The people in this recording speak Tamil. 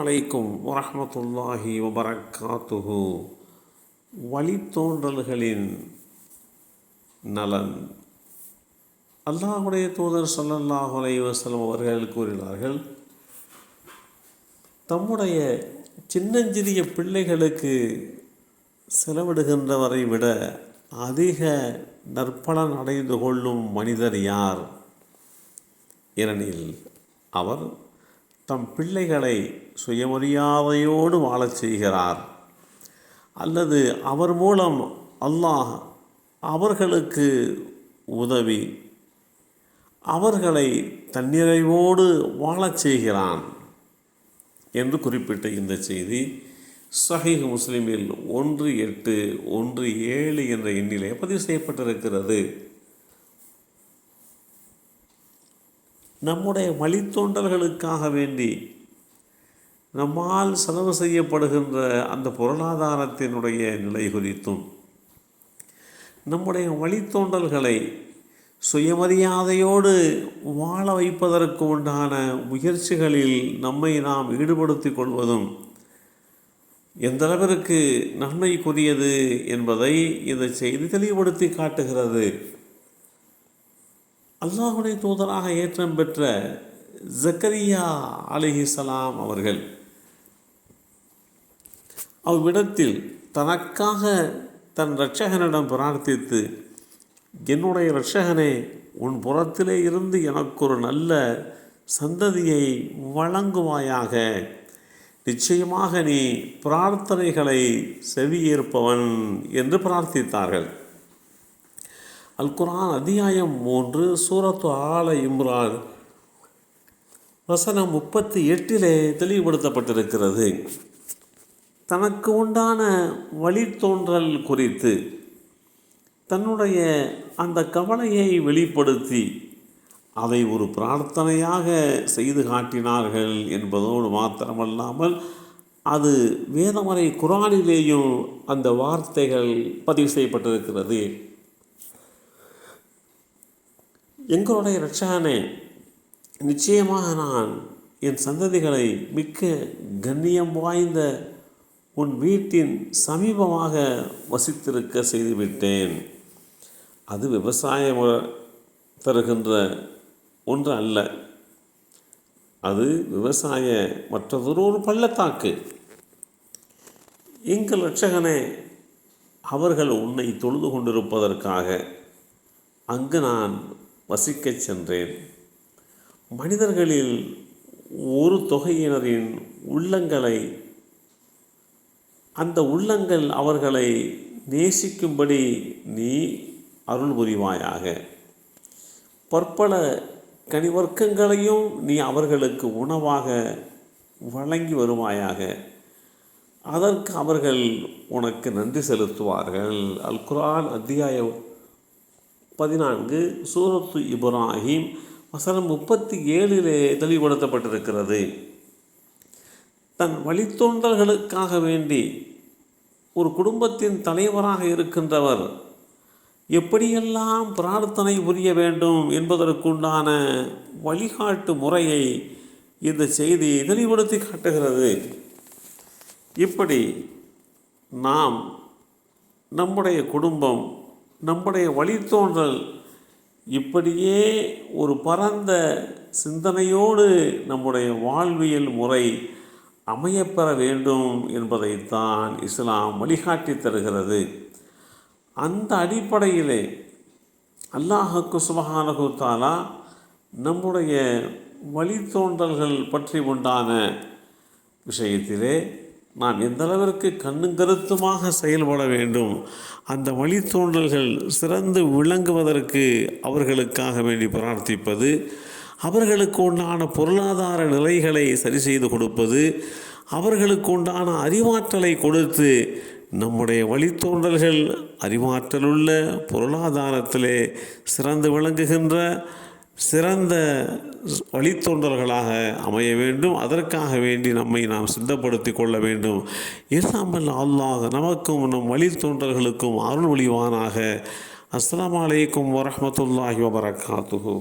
அலைக்கும் வரமத்துல்லாஹி வபரக்காத்துஹு. வழித்தோன்றல்களின் நலன். அல்லாஹுடைய தூதர் சல்லல்லாஹு அலைஹி அவர்கள் கூறினார்கள் தம்முடைய சின்னஞ்சிறிய பிள்ளைகளுக்கு செலவிடுகின்றவரை விட அதிக நற்பலன் அடைந்து கொள்ளும் மனிதர் யார்? ஏனெனில் அவர் தம் பிள்ளைகளை சுயமரியாதையோடு வாழச் செய்கிறார். அல்லது அவர் மூலம் அல்லாஹ் அவர்களுக்கு உதவி அவர்களை தன்னிறைவோடு வாழச் செய்கிறான் என்று குறிப்பிட்ட இந்த செய்தி சஹீஹ் முஸ்லிமில் ஒன்று எட்டு ஒன்று ஏழு என்ற எண்ணிலே பதிவு செய்யப்பட்டிருக்கிறது. நம்முடைய வழித்தோண்டல்களுக்காக வேண்டி நம்மால் செலவு செய்யப்படுகின்ற அந்த பொருளாதாரத்தினுடைய நிலை குறித்தும் நம்முடைய வழித்தோண்டல்களை சுயமரியாதையோடு வாழ வைப்பதற்கு உண்டான முயற்சிகளில் நம்மை நாம் ஈடுபடுத்திக் கொள்வதும் எந்தளவிற்கு நன்மைக்குரியது என்பதை இந்த செய்தி தெளிவுபடுத்தி காட்டுகிறது. அல்லாஹுடைய தூதராக ஏற்றம் பெற்ற ஜக்கரியா அலிஹிசலாம் அவர்கள் அவ்விடத்தில் தனக்காக தன் இரட்சகனிடம் பிரார்த்தித்து என்னுடைய இரட்சகனே உன் புறத்திலே இருந்து எனக்கு ஒரு நல்ல சந்ததியை வழங்குவாயாக. நிச்சயமாக நீ பிரார்த்தனைகளை செவியேற்பவன் என்று பிரார்த்தித்தார்கள். அல் குரான் அத்தியாயம் மூன்று சூரத்து ஆல இம்ரான். வசனம் முப்பத்தி எட்டிலே தெளிவுபடுத்தப்பட்டிருக்கிறது. தனக்கு உண்டான வழித்தோன்றல் குறித்து தன்னுடைய அந்த கவலையை வெளிப்படுத்தி அதை ஒரு பிரார்த்தனையாக செய்து காட்டினார்கள் என்பதோடு மாத்திரமல்லாமல் அது வேதமறை குரானிலேயும் அந்த வார்த்தைகள் பதிவு செய்யப்பட்டிருக்கிறது. எங்களுடைய ரட்சகனே நிச்சயமாக நான் என் சந்ததிகளை மிக்க கண்ணியம் வாய்ந்த உன் வீட்டின் சமீபமாக வசித்திருக்க செய்துவிட்டேன். அது விவசாயம் தருகின்ற ஒன்று அல்ல. அது விவசாய மற்றதொரு ஒரு பள்ளத்தாக்கு. எங்கள் ரட்சகனே அவர்கள் உன்னை தொழுது கொண்டிருப்பதற்காக அங்கு நான் வசிக்கச் சென்றேன். மனிதர்களில் ஒரு தொகையினரின் உள்ளங்களை அந்த உள்ளங்கள் அவர்களை நேசிக்கும்படி நீ அருள் புரிவாயாக. பற்பல கனிவர்க்கங்களையும் நீ அவர்களுக்கு உணவாக வழங்கி வருவாயாக. அதற்கு அவர்கள் உனக்கு நன்றி செலுத்துவார்கள். அல் குரான் அத்தியாயம் பதினான்கு சூரத்து இப்ராஹிம் வசனம் முப்பத்தி ஏழிலே தெளிவுபடுத்தப்பட்டிருக்கிறது. தன் வழித்தோன்றல்களுக்காக வேண்டி ஒரு குடும்பத்தின் தலைவராக இருக்கின்றவர் எப்படியெல்லாம் பிரார்த்தனை புரிய வேண்டும் என்பதற்குண்டான வழிகாட்டு முறையை இந்த செய்தி தெளிவுபடுத்தி காட்டுகிறது. இப்படி நாம் நம்முடைய குடும்பம் நம்முடைய வழித்தோன்றல் இப்படியே ஒரு பரந்த சிந்தனையோடு நம்முடைய வாழ்வியல் முறை அமையப்பெற வேண்டும் என்பதைத்தான் இஸ்லாம் வழிகாட்டி தருகிறது. அந்த அடிப்படையிலே அல்லாஹுக்கு சுபஹானகு நம்முடைய வழித்தோன்றல்கள் பற்றி உண்டான விஷயத்திலே நாம் எந்த அளவிற்கு கண்ணும் கருத்துமாக செயல்பட வேண்டும் அந்த வழித்தோன்றல்கள் சிறந்து விளங்குவதற்கு அவர்களுக்காக வேண்டி பிரார்த்திப்பது அவர்களுக்கு உண்டான பொருளாதார நிலைகளை சரி செய்து கொடுப்பது அவர்களுக்கு உண்டான அறிவாற்றலை கொடுத்து நம்முடைய வழித்தோன்றல்கள் அறிவாற்றலுள்ள பொருளாதாரத்திலே சிறந்து விளங்குகின்ற சிறந்த வழித்தோன்றல்களாக அமைய வேண்டும். அதற்காக வேண்டி நம்மை நாம் சித்தப்படுத்தி கொள்ள வேண்டும். இல்லாமல் அல்லாஹ் நமக்கும் நம் வழித்தொண்டர்களுக்கும் அருள் ஒளிவானாக அஸ்லாம் வலைக்கம் வரமத்துல்லாஹி வபரகாத்துஹூ.